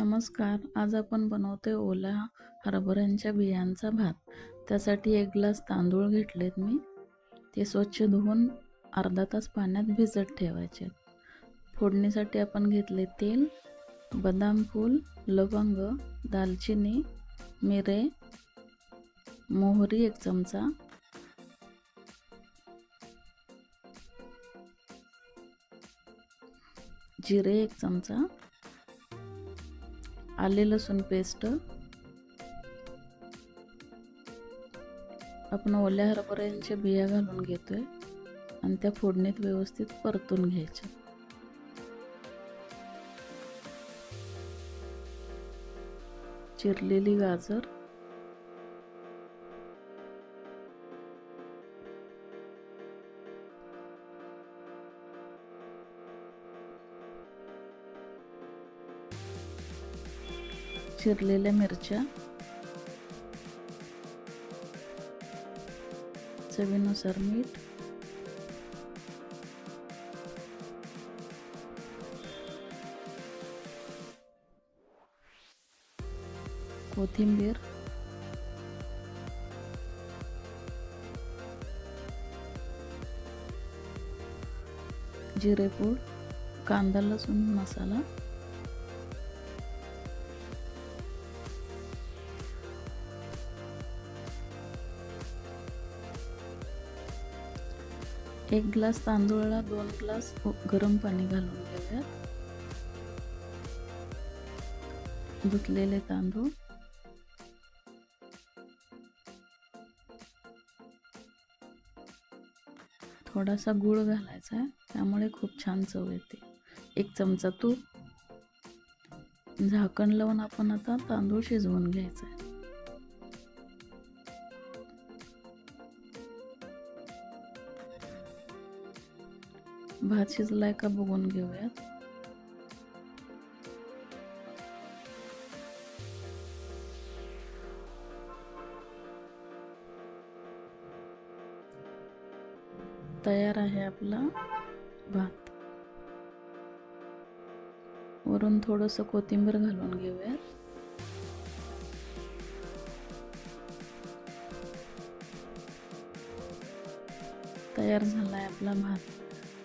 नमस्कार. आज आपण बनवतोय ओल्या हरभऱ्यांच्या बियांचा भात. त्यासाठी एक ग्लास तांदूळ घेतलेत मी. ते स्वच्छ धुवून अर्धा तास पाण्यात भिजत ठेवायचे. फोडणीसाठी आपण घेतले तेल बदाम फूल लवंग दालचिनी मिरे मोहरी एक चमचा जिरे एक चमचा आले लसूण पेस्ट आपण ओल्या हरभऱ्यांच्या बिया घालून घेतोय आणि त्या फोडणीत व्यवस्थित परतून घ्यायच्या. चिरलेली गाजर चिरलेल्या मिरच्या. चवीनुसार मीठ. कोथिंबीर. जिरेपूड कांदा लसूण मसाला. एक ग्लास तांदूळला दोन ग्लास गरम पाणी घालून घेऊयात. धुतलेले तांदूळ. थोडासा गूळ घालायचा आहे त्यामुळे खूप छान चव येते. एक चमचा तूप. झाकण लावून आपण आता तांदूळ शिजवून घ्यायचा आहे. भात शिजलाय का बघून घेऊयात तयार आहे आपला भात. वरून थोडंसं कोथिंबीर घालून घेऊयात तयार झाला आहे आपला भात.